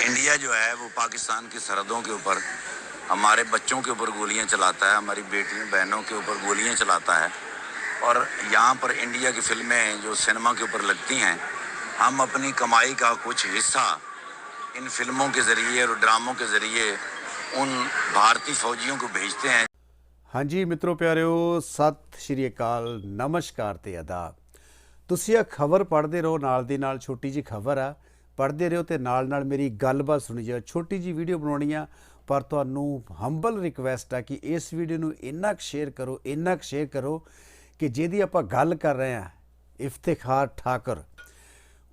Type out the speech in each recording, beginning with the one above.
India जो है वो पाकिस्तान की सरहदों के ऊपर हमारे बच्चों के ऊपर गोलियां चलाता है हमारी बेटियों बहनों के ऊपर गोलियां चलाता है और यहाँ पर इंडिया की फिल्में जो सिनेमा के ऊपर लगती हैं हम अपनी कमाई का कुछ हिस्सा इन फिल्मों के ज़रिए और ड्रामों के ज़रिए उन भारतीय फौजियों को भेजते हैं ਹਾਂਜੀ ਮਿੱਤਰੋ ਪਿਆਰਿਓ ਸਤਿ ਸ਼੍ਰੀ ਅਕਾਲ ਨਮਸਕਾਰ ਤੇ ਆਦਾਬ ਤੁਸੀਂ ਇਹ ਖਬਰ ਪੜ੍ਹਦੇ ਰਹੋ ਨਾਲ ਦੀ ਨਾਲ ਛੋਟੀ ਜੀ ਖਬਰ ਆ ਪੜ੍ਹਦੇ ਰਹੋ ਤੇ ਨਾਲ ਨਾਲ ਮੇਰੀ ਗੱਲਬਾਤ ਸੁਣੀ। ਜਾਓ ਛੋਟੀ ਜੀ ਵੀਡੀਓ ਬਣਾਉਣੀ ਆ, ਪਰ ਤੁਹਾਨੂੰ ਹੰਬਲ ਰਿਕਵੈਸਟ ਆ ਕਿ ਇਸ ਵੀਡੀਓ ਨੂੰ ਇੰਨਾ ਕੁ ਸ਼ੇਅਰ ਕਰੋ, ਇੰਨਾ ਕੁ ਸ਼ੇਅਰ ਕਰੋ ਕਿ ਜਿਹਦੀ ਆਪਾਂ ਗੱਲ ਕਰ ਰਹੇ ਆ, ਇਫਤਿਖਾਰ ਠਾਕਰ।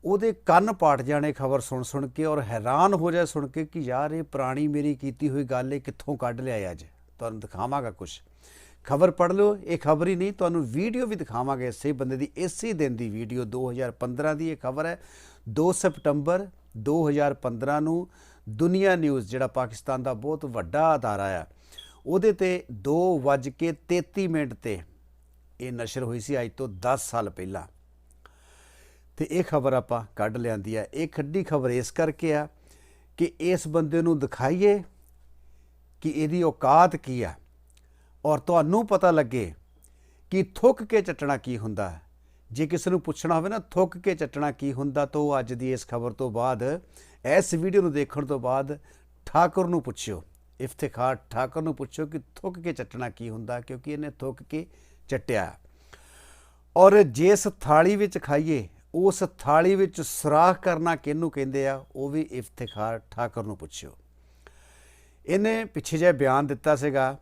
ਉਹਦੇ ਕੰਨ ਪਾਟ ਜਾਣੇ ਖਬਰ ਸੁਣ ਸੁਣ ਕੇ ਔਰ ਹੈਰਾਨ ਹੋ ਜਾਏ ਸੁਣ ਕੇ ਕਿ ਯਾਰ ਇਹ ਪੁਰਾਣੀ ਮੇਰੀ ਕੀਤੀ ਹੋਈ ਗੱਲ ਇਹ ਕਿੱਥੋਂ ਕੱਢ ਲਿਆ ਅੱਜ? ਤੁਹਾਨੂੰ ਦਿਖਾਵਾਂਗਾ ਕੁਝ ਖਬਰ ਪੜ੍ਹ ਲਓ, ਇਹ ਖਬਰ ਹੀ ਨਹੀਂ, ਤੁਹਾਨੂੰ ਵੀਡੀਓ ਵੀ ਦਿਖਾਵਾਂਗੇ ਇਸੇ ਬੰਦੇ ਦੀ, ਇਸੇ ਦਿਨ ਦੀ ਵੀਡੀਓ 2015 ਦੀ ਇਹ ਖਬਰ ਹੈ। 2 ਸਤੰਬਰ 2015 ਨੂੰ ਦੁਨੀਆ ਨਿਊਜ਼, ਜਿਹੜਾ ਪਾਕਿਸਤਾਨ ਦਾ ਬਹੁਤ ਵੱਡਾ ਅਦਾਰਾ ਆ, ਉਹਦੇ ਤੇ 2:33 ਮਿੰਟ ਤੇ ਇਹ ਨਸ਼ਰ ਹੋਈ ਸੀ ਅੱਜ ਤੋਂ 10 ਸਾਲ ਪਹਿਲਾਂ। ਤੇ ਇਹ ਖਬਰ ਆਪਾਂ ਕੱਢ ਲਿਆਂਦੀ ਆ। ਇਹ ਖੱਡੀ ਖਬਰ ਇਸ ਕਰਕੇ ਆ ਕਿ ਇਸ ਬੰਦੇ ਨੂੰ ਦਿਖਾਈਏ ਕਿ ਇਹਦੀ ਔਕਾਤ ਕੀ ਆ। ਔਰ ਤੁਹਾਨੂੰ ਪਤਾ ਲੱਗੇ ਕਿ ਥੁੱਕ ਕੇ ਚੱਟਣਾ ਕੀ ਹੁੰਦਾ ਹੈ। ਜੇ ਕਿਸੇ ਨੂੰ ਪੁੱਛਣਾ ਹੋਵੇ ਨਾ, ਥੁੱਕ ਕੇ ਚੱਟਣਾ ਕੀ ਹੁੰਦਾ, ਤਾਂ ਉਹ ਅੱਜ ਦੀ ਇਸ ਖਬਰ ਤੋਂ ਬਾਅਦ, ਇਸ ਵੀਡੀਓ ਨੂੰ ਦੇਖਣ ਤੋਂ ਬਾਅਦ ਠਾਕੁਰ ਨੂੰ ਪੁੱਛਿਓ। ਇਫਤਿਖਾਰ ਠਾਕੁਰ ਨੂੰ ਪੁੱਛਿਓ ਕਿ ਥੁੱਕ ਕੇ ਚੱਟਣਾ ਕੀ ਹੁੰਦਾ, ਕਿਉਂਕਿ ਇਹਨੇ ਥੁੱਕ ਕੇ ਚੱਟਿਆ। ਔਰ ਜਿਸ ਥਾਲੀ ਵਿੱਚ ਖਾਈਏ, ਉਸ ਥਾਲੀ ਵਿੱਚ ਸੁਰਾਖ ਕਰਨਾ ਕਿਹਨੂੰ ਕਹਿੰਦੇ ਆ, ਉਹ ਵੀ ਇਫਤਿਖਾਰ ਠਾਕੁਰ ਨੂੰ ਪੁੱਛਿਓ। ਇਹਨੇ ਪਿੱਛੇ ਜੇ ਬਿਆਨ ਦਿੱਤਾ ਸੀਗਾ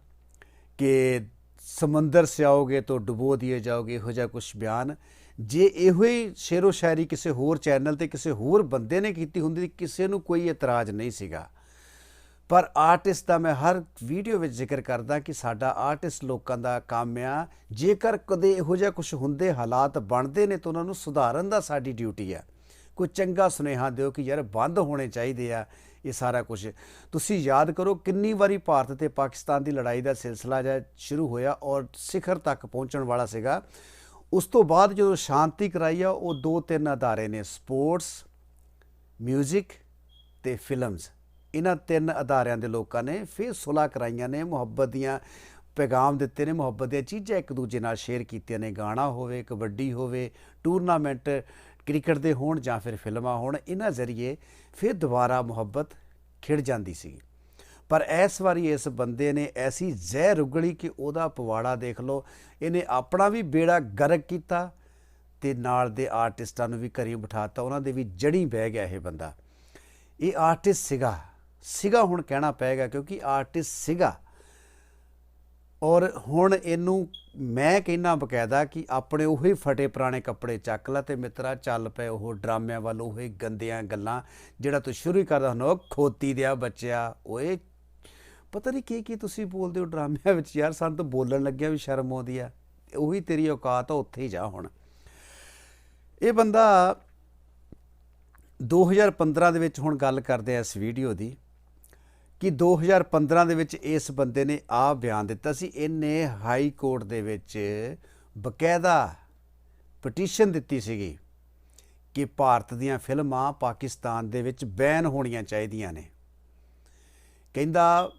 ਕਿ ਸਮੁੰਦਰ ਸਿਆਓਗੇ ਤਾਂ ਡੁਬੋ ਦਿਏ ਜਾਓਗੇ, ਇਹੋ ਜਿਹਾ ਕੁਝ ਬਿਆਨ। ਜੇ ਇਹੋ ਹੀ ਸ਼ੇਰੋ ਸ਼ਾਇਰੀ ਕਿਸੇ ਹੋਰ ਚੈਨਲ ਤੇ ਕਿਸੇ ਹੋਰ ਬੰਦੇ ਨੇ ਕੀਤੀ ਹੁੰਦੀ, ਕਿਸੇ ਨੂੰ ਕੋਈ ਇਤਰਾਜ਼ ਨਹੀਂ ਸੀਗਾ। ਪਰ ਆਰਟਿਸਟ ਦਾ ਮੈਂ ਹਰ ਵੀਡੀਓ ਵਿੱਚ ਜ਼ਿਕਰ ਕਰਦਾ ਕਿ ਸਾਡਾ ਆਰਟਿਸਟ ਲੋਕਾਂ ਦਾ ਕੰਮ ਆ। ਜੇਕਰ ਕਦੇ ਇਹੋ ਜਿਹਾ ਕੁਝ ਹੁੰਦੇ, ਹਾਲਾਤ ਬਣਦੇ ਨੇ ਤਾਂ ਉਹਨਾਂ ਨੂੰ ਸੁਧਾਰਨ ਦਾ ਸਾਡੀ ਡਿਊਟੀ ਆ। ਕੋਈ ਚੰਗਾ ਸੁਨੇਹਾ ਦਿਓ ਕਿ ਯਾਰ ਬੰਦ ਹੋਣੇ ਚਾਹੀਦੇ ਆ। ਇਹ ਸਾਰਾ ਕੁਝ। ਤੁਸੀਂ ਯਾਦ ਕਰੋ ਕਿੰਨੀ ਵਾਰੀ ਭਾਰਤ ਤੇ ਪਾਕਿਸਤਾਨ ਦੀ ਲੜਾਈ ਦਾ ਸਿਲਸਿਲਾ ਜਦ ਸ਼ੁਰੂ ਹੋਇਆ ਔਰ ਸਿਖਰ ਤੱਕ ਪਹੁੰਚਣ ਵਾਲਾ ਸੀਗਾ। ਉਸ ਤੋਂ ਬਾਅਦ ਜਦੋਂ ਸ਼ਾਂਤੀ ਕਰਾਈ ਆ, ਉਹ ਦੋ ਤਿੰਨ ਅਦਾਰੇ ਨੇ, ਸਪੋਰਟਸ, ਮਿਊਜ਼ਿਕ ਤੇ ਫਿਲਮਸ। ਇਹਨਾਂ ਤਿੰਨ ਅਦਾਰਿਆਂ ਦੇ ਲੋਕਾਂ ਨੇ ਫਿਰ ਸੁਲਾ ਕਰਾਈਆਂ ਨੇ, ਮੁਹੱਬਤ ਦੀਆਂ ਪੈਗਾਮ ਦਿੱਤੇ ਨੇ, ਮੁਹੱਬਤ ਦੀਆਂ ਚੀਜ਼ਾਂ ਇੱਕ ਦੂਜੇ ਨਾਲ ਸ਼ੇਅਰ ਕੀਤੀਆਂ ਨੇ। ਗਾਣਾ ਹੋਵੇ, ਕਬੱਡੀ ਹੋਵੇ, ਟੂਰਨਾਮੈਂਟ ਕ੍ਰਿਕਟ ਦੇ ਹੋਣ ਜਾਂ ਫਿਰ ਫਿਲਮਾਂ ਹੋਣ, ਇਹਨਾਂ ਜ਼ਰੀਏ ਫਿਰ ਦੁਬਾਰਾ ਮੁਹੱਬਤ ਖਿੜ ਜਾਂਦੀ ਸੀ। ਪਰ ਇਸ ਵਾਰੀ ਇਸ ਬੰਦੇ ਨੇ ਐਸੀ ਜ਼ਹਿਰ ਉਗਲੀ ਕਿ ਉਹਦਾ ਪਵਾੜਾ ਦੇਖ ਲਓ, ਇਹਨੇ ਆਪਣਾ ਵੀ ਬੇੜਾ ਗਰਕ ਕੀਤਾ ਤੇ ਨਾਲ ਦੇ ਆਰਟਿਸਟਾਂ ਨੂੰ ਵੀ ਘਰੀ ਬਿਠਾਤਾ, ਉਹਨਾਂ ਦੇ ਵੀ ਜੜੀ ਬਹਿ ਗਿਆ ਇਹ ਬੰਦਾ। ਇਹ ਆਰਟਿਸਟ ਸੀਗਾ ਸੀਗਾ ਹੁਣ ਕਹਿਣਾ ਪਏਗਾ ਕਿਉਂਕਿ ਆਰਟਿਸਟ ਸੀਗਾ। ਔਰ ਹੁਣ ਇਹਨੂੰ ਮੈਂ ਕਹਿੰਨਾ ਬਕਾਇਦਾ ਕਿ ਆਪਣੇ ਉਹੀ ਫਟੇ ਪੁਰਾਣੇ ਕੱਪੜੇ ਚੱਕ ਲੈ ਤੇ ਮਿੱਤਰਾ, ਚੱਲ ਪਏ ਉਹ ਡਰਾਮਿਆਂ ਵੱਲ, ਉਹੀ ਗੰਦੀਆਂ ਗੱਲਾਂ ਜਿਹੜਾ ਤੂੰ ਸ਼ੁਰੂ ਹੀ ਕਰਦਾ ਹੁੰਦਾ, ਉਹ ਖੋਤੀ ਦਿਆ ਬੱਚਿਆ, ਓਏ। ਪਤਾ ਨਹੀਂ ਕੀ ਕੀ ਤੁਸੀਂ ਬੋਲਦੇ ਹੋ ਡਰਾਮਿਆਂ ਵਿੱਚ ਯਾਰ, ਸਾਨੂੰ ਤਾਂ ਬੋਲਣ ਲੱਗਿਆ ਵੀ ਸ਼ਰਮ ਆਉਂਦੀ ਆ। ਉਹੀ ਤੇਰੀ ਔਕਾਤ ਆ, ਉੱਥੇ ਹੀ ਜਾ ਹੁਣ। ਇਹ ਬੰਦਾ 2015 ਦੇ ਵਿੱਚ ਹੁਣ ਗੱਲ ਕਰਦੇ ਆ ਇਸ ਵੀਡੀਓ ਦੀ। ਕਿ 2015 ਦੇ ਵਿੱਚ ਇਸ ਬੰਦੇ ਨੇ ਆ ਬਿਆਨ ਦਿੱਤਾ ਸੀ। ਇਹਨੇ ਹਾਈ ਕੋਰਟ ਦੇ ਵਿੱਚ ਬਕਾਇਦਾ ਪਟੀਸ਼ਨ ਦਿੱਤੀ ਸੀਗੀ ਕਿ ਭਾਰਤ ਦੀਆਂ ਫਿਲਮਾਂ ਪਾਕਿਸਤਾਨ ਦੇ ਵਿੱਚ ਬੈਨ ਹੋਣੀਆਂ ਚਾਹੀਦੀਆਂ ਨੇ। ਕਹਿੰਦਾ,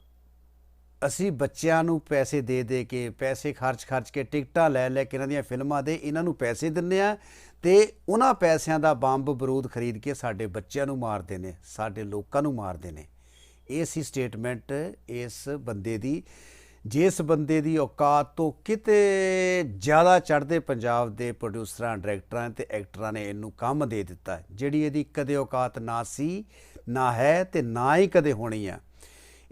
ਅਸੀਂ ਬੱਚਿਆਂ ਨੂੰ ਪੈਸੇ ਦੇ ਦੇ ਕੇ, ਪੈਸੇ ਖਰਚ-ਖਰਚ ਕੇ ਟਿਕਟਾਂ ਲੈ ਲੈ ਕੇ ਇਹਨਾਂ ਦੀਆਂ ਫਿਲਮਾਂ ਦੇ ਇਹਨਾਂ ਨੂੰ ਪੈਸੇ ਦਿੰਨੇ ਆ ਤੇ ਉਹਨਾਂ ਪੈਸਿਆਂ ਦਾ ਬੰਬ ਬਰੂਦ ਖਰੀਦ ਕੇ ਸਾਡੇ ਬੱਚਿਆਂ ਨੂੰ ਮਾਰਦੇ ਨੇ, ਸਾਡੇ ਲੋਕਾਂ ਨੂੰ ਮਾਰਦੇ ਨੇ। ਇਹ ਸੀ ਸਟੇਟਮੈਂਟ ਇਸ ਬੰਦੇ ਦੀ। ਜਿਸ ਬੰਦੇ ਦੀ ਔਕਾਤ ਤੋਂ ਕਿਤੇ ਜ਼ਿਆਦਾ ਚੜ੍ਹਦੇ ਪੰਜਾਬ ਦੇ ਪ੍ਰੋਡਿਊਸਰਾਂ, ਡਾਇਰੈਕਟਰਾਂ ਤੇ ਐਕਟਰਾਂ ਨੇ ਇਹਨੂੰ ਕੰਮ ਦੇ ਦਿੱਤਾ ਜਿਹੜੀ ਇਹਦੀ ਕਦੇ ਔਕਾਤ ਨਾ ਸੀ, ਨਾ ਹੈ ਤੇ ਨਾ ਹੀ ਕਦੇ ਹੋਣੀ ਆ।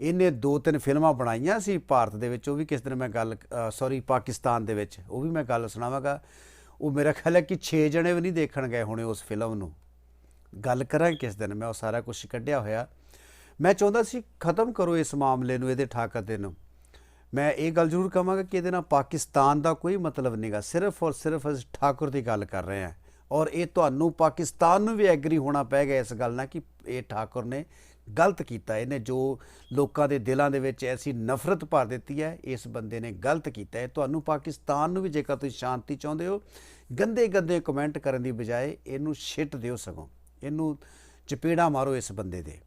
ਇਹਨੇ ਦੋ ਤਿੰਨ ਫਿਲਮਾਂ ਬਣਾਈਆਂ ਸੀ ਭਾਰਤ ਦੇ ਵਿੱਚ, ਉਹ ਵੀ ਕਿਸ ਦਿਨ ਮੈਂ ਗੱਲ ਸੌਰੀ ਪਾਕਿਸਤਾਨ ਦੇ ਵਿੱਚ, ਉਹ ਵੀ ਮੈਂ ਗੱਲ ਸੁਣਾਵਾਂਗਾ। ਉਹ ਮੇਰਾ ਖਿਆਲ ਹੈ ਕਿ 6 ਜਣੇ ਵੀ ਨਹੀਂ ਦੇਖਣ ਗਏ ਹੋਣੇ ਉਸ ਫਿਲਮ ਨੂੰ। ਗੱਲ ਕਰਾਂ ਕਿਸ ਦਿਨ, ਮੈਂ ਉਹ ਸਾਰਾ ਕੁਝ ਕੱਢਿਆ ਹੋਇਆ। ਮੈਂ ਚਾਹੁੰਦਾ ਸੀ ਖਤਮ ਕਰੋ ਇਸ ਮਾਮਲੇ ਨੂੰ, ਇਹਦੇ ਠਾਕਰ ਦੇ ਨੂੰ। ਮੈਂ ਇਹ ਗੱਲ ਜ਼ਰੂਰ ਕਹਾਂਗਾ ਕਿ ਇਹਦੇ ਨਾਲ ਪਾਕਿਸਤਾਨ ਦਾ ਕੋਈ ਮਤਲਬ ਨਹੀਂਗਾ ਸਿਰਫ ਔਰ ਸਿਰਫ ਅਸੀਂ ਠਾਕੁਰ ਦੀ ਗੱਲ ਕਰ ਰਹੇ ਹਾਂ। ਔਰ ਇਹ ਤੁਹਾਨੂੰ ਪਾਕਿਸਤਾਨ ਨੂੰ ਵੀ ਐਗਰੀ ਹੋਣਾ ਪਏਗਾ ਇਸ ਗੱਲ ਨਾਲ ਕਿ ਇਹ ਠਾਕੁਰ ਨੇ ਗਲਤ ਕੀਤਾ। ਇਹਨੇ ਜੋ ਲੋਕਾਂ ਦੇ ਦਿਲਾਂ ਦੇ ਵਿੱਚ ਐਸੀ ਨਫ਼ਰਤ ਭਰ ਦਿੱਤੀ ਹੈ, ਇਸ ਬੰਦੇ ਨੇ ਗਲਤ ਕੀਤਾ। ਹੈ ਤੁਹਾਨੂੰ ਪਾਕਿਸਤਾਨ ਨੂੰ ਵੀ ਜੇਕਰ ਤੁਸੀਂ ਸ਼ਾਂਤੀ ਚਾਹੁੰਦੇ ਹੋ ਗੰਦੇ ਗੰਦੇ ਕਮੈਂਟ ਕਰਨ ਦੀ ਬਜਾਏ ਇਹਨੂੰ ਛਿੱਟ ਦਿਓ ਸਗੋਂ। ਇਹਨੂੰ ਚਪੇੜਾ ਮਾਰੋ ਇਸ ਬੰਦੇ ਦੇ।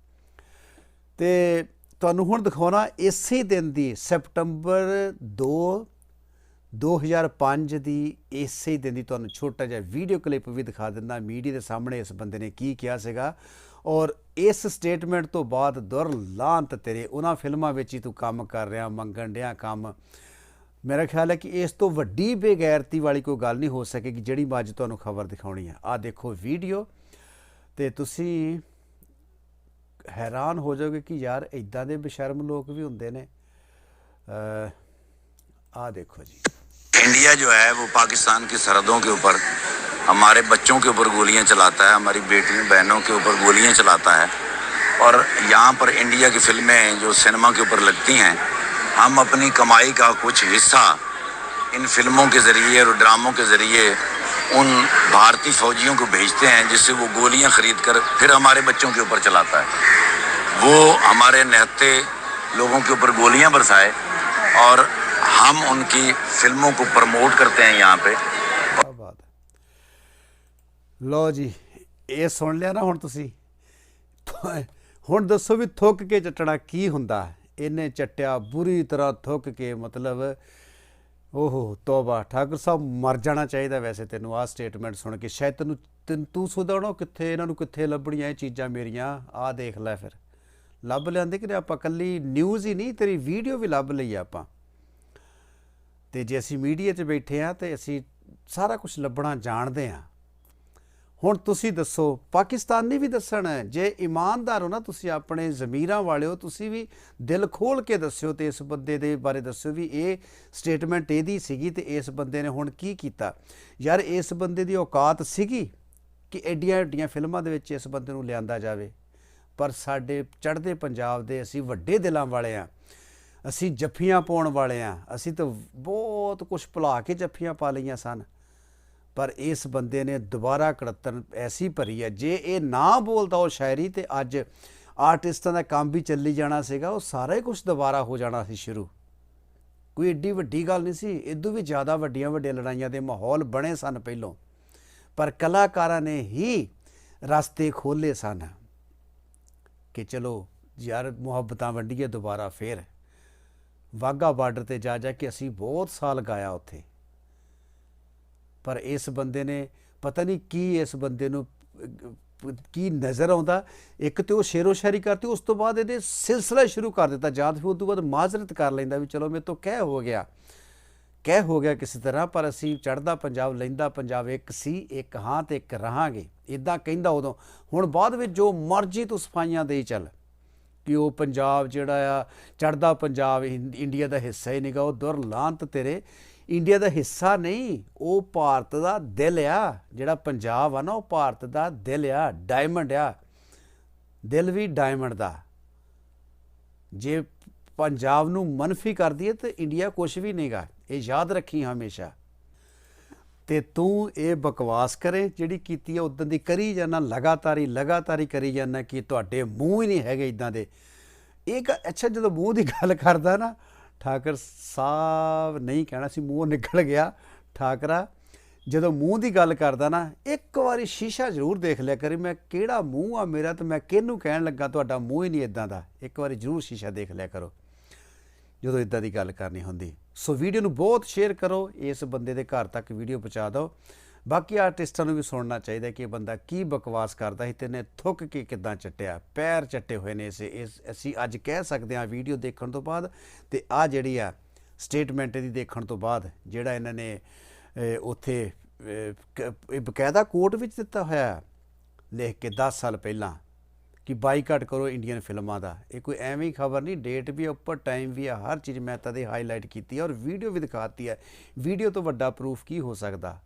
ਤੇ ਤੁਹਾਨੂੰ ਹੁਣ ਦਿਖਾਉਣਾ ਇਸੇ ਦਿਨ ਦੀ ਸੈਪਟੰਬਰ 2 2005 ਦੀ ਇਸੇ ਦਿਨ ਦੀ ਤੁਹਾਨੂੰ ਛੋਟਾ ਜਿਹਾ ਵੀਡੀਓ ਕਲਿੱਪ ਵੀ ਦਿਖਾ ਦਿੰਦਾ। ਮੀਡੀਆ ਦੇ ਸਾਹਮਣੇ ਇਸ ਬੰਦੇ ਨੇ ਕੀ ਕਿਹਾ ਸੀਗਾ? ਔਰ ਇਸ ਸਟੇਟਮੈਂਟ ਤੋਂ ਬਾਅਦ ਦੁਰਲਾਂਤ ਤੇਰੇ ਉਹਨਾਂ ਫਿਲਮਾਂ ਵਿੱਚ ਹੀ ਤੂੰ ਕੰਮ ਕਰ ਰਿਹਾ, ਮੰਗਣ ਡਿਆ ਕੰਮ। ਮੇਰਾ ਖਿਆਲ ਹੈ ਕਿ ਇਸ ਤੋਂ ਵੱਡੀ ਬੇਗੈਰਤੀ ਵਾਲੀ ਕੋਈ ਗੱਲ ਨਹੀਂ ਹੋ ਸਕੇਗੀ ਜਿਹੜੀ ਮੈਂ ਅੱਜ ਤੁਹਾਨੂੰ ਖਬਰ ਦਿਖਾਉਣੀ ਹੈ ਆ ਦੇਖੋ ਵੀਡੀਓ ਤੇ ਤੁਸੀਂ ਹੈਰਾਨ ਹੋ ਜਾਓਗੇ ਕਿ ਯਾਰ ਇਦਾਂ ਦੇ ਬਸ਼ਰਮ ਲੋਕ ਵੀ ਹੁੰਦੇ نے۔ آ دیکھو جی۔ انڈیا جو ہے، وہ پاکستان کی سرحدوں کے اوپر، ہمارے بچوں کے اوپر گولیاں چلاتا ہے، ہماری بیٹیوں، بہنوں کے اوپر گولیاں چلاتا ہے۔ اور یہاں پر انڈیا کی فلمیں جو سینما کے اوپر لگتی ہیں، ہم اپنی کمائی کا کچھ حصہ ان فلموں کے ذریعے اور ڈراموں کے ذریعے ان بھارتی فوجیوں کو بھیجتے ہیں، جس سے وہ گولیاں خرید کر پھر ہمارے بچوں کے اوپر چلاتا ہے۔ वो हमारे निहत्ते लोगों के ऊपर गोलियां बरसाए और हम उनकी फिल्मों को प्रमोट करते हैं यहाँ पे ਕਿਆ ਬਾਤ ਹੈ ਲਓ ਜੀ ਇਹ ਸੁਣ ਲਿਆ ਨਾ ਹੁਣ ਤੁਸੀਂ ਥੋ- ਹੁਣ ਦੱਸੋ ਵੀ ਥੁੱਕ ਕੇ ਚੱਟਣਾ ਕੀ ਹੁੰਦਾ ਇਹਨੇ ਚੱਟਿਆ ਬੁਰੀ ਤਰ੍ਹਾਂ ਥੁੱਕ ਕੇ ਮਤਲਬ ਓਹੋ ਤੋਬਾ ਠਾਕੁਰ ਸਾਹਿਬ ਮਰ ਜਾਣਾ ਚਾਹੀਦਾ ਵੈਸੇ ਤੈਨੂੰ ਆਹ ਸਟੇਟਮੈਂਟ ਸੁਣ ਕੇ ਸ਼ਾਇਦ ਤੈਨੂੰ ਤੈਨੂੰ- ਤੂੰ ਸੁਧਾਉਣਾ ਕਿੱਥੇ ਇਹਨਾਂ ਨੂੰ ਕਿੱਥੇ ਲੱਭਣੀਆਂ ਇਹ ਚੀਜ਼ਾਂ ਮੇਰੀਆਂ ਆਹ ਦੇਖ ਲੈ ਫਿਰ ਲੱਭ ਲਿਆਂਦੇ ਕਿ ਆਪਾਂ ਕੱਲੀ ਨਿਊਜ਼ ਹੀ ਨਹੀਂ, ਤੇਰੀ ਵੀਡੀਓ ਵੀ ਲੱਭ ਲਈ ਆਪਾਂ। ਤੇ ਜੇ ਅਸੀਂ ਮੀਡੀਆ 'ਚ ਬੈਠੇ ਆ ਤੇ ਅਸੀਂ ਸਾਰਾ ਕੁਝ ਲੱਭਣਾ ਜਾਣਦੇ ਆ ਹੁਣ ਤੁਸੀਂ ਦੱਸੋ, ਪਾਕਿਸਤਾਨੀ ਵੀ ਦੱਸਣ, ਜੇ ਇਮਾਨਦਾਰ ਹੋ ਨਾ, ਤੁਸੀਂ ਆਪਣੇ ਜ਼ਮੀਰਾਂ ਵਾਲਿਓ, ਤੁਸੀਂ ਵੀ ਦਿਲ ਖੋਲ ਕੇ ਦੱਸਿਓ ਤੇ ਇਸ ਬੰਦੇ ਦੇ ਬਾਰੇ ਦੱਸਿਓ ਵੀ ਇਹ ਸਟੇਟਮੈਂਟ ਇਹਦੀ ਸੀਗੀ ਤੇ ਇਸ ਬੰਦੇ ਨੇ ਹੁਣ ਕੀ ਕੀਤਾ। ਯਾਰ, ਇਸ ਬੰਦੇ ਦੀ ਔਕਾਤ ਸੀਗੀ ਕਿ ਐਡੀਆਂ ਐਡੀਆਂ ਫਿਲਮਾਂ ਦੇ ਵਿੱਚ ਇਸ ਬੰਦੇ ਨੂੰ ਲਿਆਂਦਾ ਜਾਵੇ? ਪਰ ਸਾਡੇ ਚੜ੍ਹਦੇ ਪੰਜਾਬ ਦੇ ਅਸੀਂ ਵੱਡੇ ਦਿਲਾਂ ਵਾਲੇ ਆ ਅਸੀਂ ਜੱਫੀਆਂ ਪਾਉਣ ਵਾਲੇ ਆ ਅਸੀਂ ਤਾਂ ਬਹੁਤ ਕੁਝ ਭੁਲਾ ਕੇ ਜੱਫੀਆਂ ਪਾ ਲਈਆਂ ਸਨ। ਪਰ ਇਸ ਬੰਦੇ ਨੇ ਦੁਬਾਰਾ ਕੜਤਨ ਐਸੀ ਭਰੀ ਹੈ। ਜੇ ਇਹ ਨਾ ਬੋਲਦਾ ਉਹ ਸ਼ਾਇਰੀ ਤੇ ਅੱਜ ਆਰਟਿਸਟਾਂ ਦਾ ਕੰਮ ਵੀ ਚੱਲੀ ਜਾਣਾ ਸੀਗਾ, ਉਹ ਸਾਰਾ ਹੀ ਕੁਝ ਦੁਬਾਰਾ ਹੋ ਜਾਣਾ ਸੀ ਸ਼ੁਰੂ। ਕੋਈ ਏਡੀ ਵੱਡੀ ਗੱਲ ਨਹੀਂ ਸੀ। ਇਦੋਂ ਵੀ ਜ਼ਿਆਦਾ ਵੱਡੀਆਂ ਵੱਡੀਆਂ ਲੜਾਈਆਂ ਦੇ ਮਾਹੌਲ ਬਣੇ ਸਨ ਪਹਿਲੋਂ। ਪਰ ਕਲਾਕਾਰਾਂ ਨੇ ਹੀ ਰਸਤੇ ਖੋਲੇ ਸਨ। ਕਿ ਚਲੋ ਯਾਰ ਮੁਹੱਬਤਾਂ ਵੰਡੀਏ ਦੁਬਾਰਾ ਫੇਰ। ਵਾਗਾ ਬਾਰਡਰ ਤੇ ਜਾ ਜਾ ਕੇ ਅਸੀਂ ਬਹੁਤ ਸਾਲ ਗਾਇਆ ਉੱਥੇ। ਪਰ ਇਸ ਬੰਦੇ ਨੇ ਪਤਾ ਨਹੀਂ ਕੀ ਇਸ ਬੰਦੇ ਨੂੰ, ਕੀ ਨਜ਼ਰ ਆਉਂਦਾ। ਇੱਕ ਤੇ ਉਹ ਸ਼ੇਰੋ ਸ਼ਾਇਰੀ ਕਰਤੀ, ਉਸ ਤੋਂ ਬਾਅਦ ਇਹਦੇ ਸਿਲਸਿਲਾ ਸ਼ੁਰੂ ਕਰ ਦਿੱਤਾ। ਜਾਂ ਫਿਰ ਉਸ ਤੋਂ ਬਾਅਦ ਮਾਜ਼ਰਤ ਕਰ ਲੈਂਦਾ ਵੀ ਚਲੋ ਮੇਰੇ ਤੋਂ ਕਹਿ ਹੋ ਗਿਆ। ਕਹਿ ਹੋ ਗਿਆ ਕਿਸੇ ਤਰ੍ਹਾਂ, ਪਰ ਅਸੀਂ ਚੜਦਾ ਪੰਜਾਬ, ਲੈਂਦਾ ਪੰਜਾਬ ਇੱਕ ਸੀ, ਇੱਕ ਹਾਂ ਤੇ ਇੱਕ ਰਹਾਂਗੇ। ਇਦਾਂ ਕਹਿੰਦਾ ਉਦੋਂ। ਹੁਣ ਬਾਅਦ ਵਿੱਚ ਜੋ ਮਰਜ਼ੀ ਤੂੰ ਸਫਾਈਆਂ ਦੇਈ ਚੱਲ। ਕਿ ਉਹ ਪੰਜਾਬ ਜਿਹੜਾ ਆ ਚੜਦਾ ਪੰਜਾਬ ਇੰ- ਇੰਡੀਆ ਦਾ ਹਿੱਸਾ ਹੀ ਨਹੀਂਗਾ, ਉਹ ਦੁਰਲਾਂਤ ਤੇਰੇ ਇੰਡੀਆ ਦਾ ਹਿੱਸਾ ਨਹੀਂ, ਉਹ ਭਾਰਤ ਦਾ ਦਿਲ ਆ। ਜਿਹੜਾ ਪੰਜਾਬ ਆ ਨਾ, ਉਹ ਭਾਰਤ ਦਾ ਦਿਲ ਆ ਡਾਇਮੰਡ ਆ। ਦਿਲ ਵੀ ਡਾਇਮੰਡ ਦਾ। ਜੇ ਪੰਜਾਬ ਨੂੰ ਮਨਫੀ ਕਰਦੀ ਹੈ ਤੇ ਇੰਡੀਆ ਕੁਝ ਵੀ ਨਹੀਂਗਾ ਇਹ ਯਾਦ ਰੱਖੀ ਹਮੇਸ਼ਾ। ਤੇ ਤੂੰ ਇਹ ਬਕਵਾਸ ਕਰੇ ਜਿਹੜੀ ਕੀਤੀ ਹੈ ਉਦੋਂ ਦੀ ਕਰੀ ਜਾਣਾ ਲਗਾਤਾਰੀ ਲਗਾਤਾਰੀ ਕਰੀ ਜਾਣਾ ਕਿ ਤੁਹਾਡੇ ਮੂੰਹ ਹੀ ਨਹੀਂ ਹੈਗੇ ਇਦਾਂ ਦੇ। ਇਹ ਗ- ਅੱਛਾ, ਜਦੋਂ ਮੂੰਹ ਦੀ ਗੱਲ ਕਰਦਾ ਨਾ, ਠਾਕਰ ਸਾਹਿਬ ਨਹੀਂ ਕਹਿਣਾ ਸੀ, ਮੂੰਹ ਨਿਕਲ ਗਿਆ। ਠਾਕਰਾ, ਜਦੋਂ ਮੂੰਹ ਦੀ ਗੱਲ ਕਰਦਾ ਨਾ, ਇੱਕ ਵਾਰੀ ਸ਼ੀਸ਼ਾ ਜ਼ਰੂਰ ਦੇਖ ਲਿਆ ਕਰੀ, ਮੈਂ ਕਿਹੜਾ ਮੂੰਹ ਆ ਮੇਰਾ ਤੇ ਮੈਂ ਕਿਹਨੂੰ ਕਹਿਣ ਲੱਗਾ, ਤੁਹਾਡਾ ਮੂੰਹ ਹੀ ਨਹੀਂ ਇਦਾਂ ਦਾ। ਇੱਕ ਵਾਰੀ ਜ਼ਰੂਰ ਸ਼ੀਸ਼ਾ ਦੇਖ ਲਿਆ ਕਰੋ। ਜਦੋਂ ਇਦਾਂ ਦੀ ਗੱਲ ਕਰਨੀ ਹੁੰਦੀ। ਸੋ ਵੀਡੀਓ ਨੂੰ ਬਹੁਤ ਸ਼ੇਅਰ ਕਰੋ, ਇਸ ਬੰਦੇ ਦੇ ਘਰ ਤੱਕ ਵੀਡੀਓ ਪਹੁੰਚਾ ਦਿਓ। ਬਾਕੀ ਆਰਟਿਸਟਾਂ ਨੂੰ ਵੀ ਸੁਣਨਾ ਚਾਹੀਦਾ ਕਿ ਇਹ ਬੰਦਾ ਕੀ ਬਕਵਾਸ ਕਰਦਾ ਸੀ ਤੇ ਨੇ ਥੁੱਕ ਕੇ ਕਿਦਾਂ ਚੱਟਿਆ, ਪੈਰ ਚੱਟੇ ਹੋਏ ਨੇ ਇਸ ਇਸ, ਅਸੀਂ ਅੱਜ ਕਹਿ ਸਕਦੇ ਹਾਂ ਵੀਡੀਓ ਦੇਖਣ ਤੋਂ ਬਾਅਦ ਤੇ ਆ ਜਿਹੜੀ ਆ ਸਟੇਟਮੈਂਟ ਦੀ ਦੇਖਣ ਤੋਂ ਬਾਅਦ, ਜਿਹੜਾ ਇਹਨਾਂ ਨੇ ਉੱਥੇ ਇਹ ਬਕਾਇਦਾ ਕੋਰਟ ਵਿੱਚ ਦਿੱਤਾ ਹੋਇਆ ਲਿਖ ਕੇ 10 ਸਾਲ ਪਹਿਲਾਂ। ਕਿ ਬਾਈਕਾਟ ਕਰੋ ਇੰਡੀਅਨ ਫਿਲਮਾਂ ਦਾ। ਇਹ ਕੋਈ ਐਵੇਂ ਹੀ ਖਬਰ ਨਹੀਂ ਡੇਟ ਵੀ ਹੈ, ਉੱਪਰ ਟਾਈਮ ਵੀ ਆ ਹਰ ਚੀਜ਼ ਮੈਂ ਤਦੇ ਹਾਈਲਾਈਟ ਕੀਤੀ ਹੈ ਔਰ ਵੀਡੀਓ ਵੀ ਦਿਖਾਤੀ ਹੈ। ਵੀਡੀਓ ਤੋਂ ਵੱਡਾ ਪ੍ਰੂਫ ਕੀ ਹੋ ਸਕਦਾ?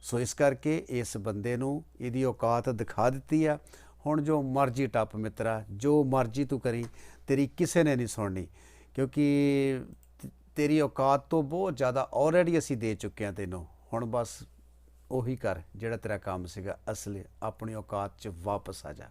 ਸੋ ਇਸ ਕਰਕੇ ਇਸ ਬੰਦੇ ਨੂੰ ਇਹਦੀ ਔਕਾਤ ਦਿਖਾ ਦਿੱਤੀ ਆ ਹੁਣ ਜੋ ਮਰਜ਼ੀ ਟੱਪ ਮਿੱਤਰਾ ਜੋ ਮਰਜ਼ੀ ਤੂੰ ਕਰੀ ਤੇਰੀ ਕਿਸੇ ਨੇ ਨਹੀਂ ਸੁਣਨੀ। ਕਿਉਂਕਿ ਤੇਰੀ ਔਕਾਤ ਤੋਂ ਬਹੁਤ ਜ਼ਿਆਦਾ ਆਲਰੇਡੀ ਅਸੀਂ ਦੇ ਚੁੱਕੇ ਹਾਂ ਤੈਨੂੰ। ਹੁਣ ਬਸ ਉਹੀ ਕਰ ਜਿਹੜਾ ਤੇਰਾ ਕੰਮ ਸੀਗਾ ਅਸਲੀ ਆਪਣੀ ਔਕਾਤ 'ਚ ਵਾਪਸ ਆ ਜਾ।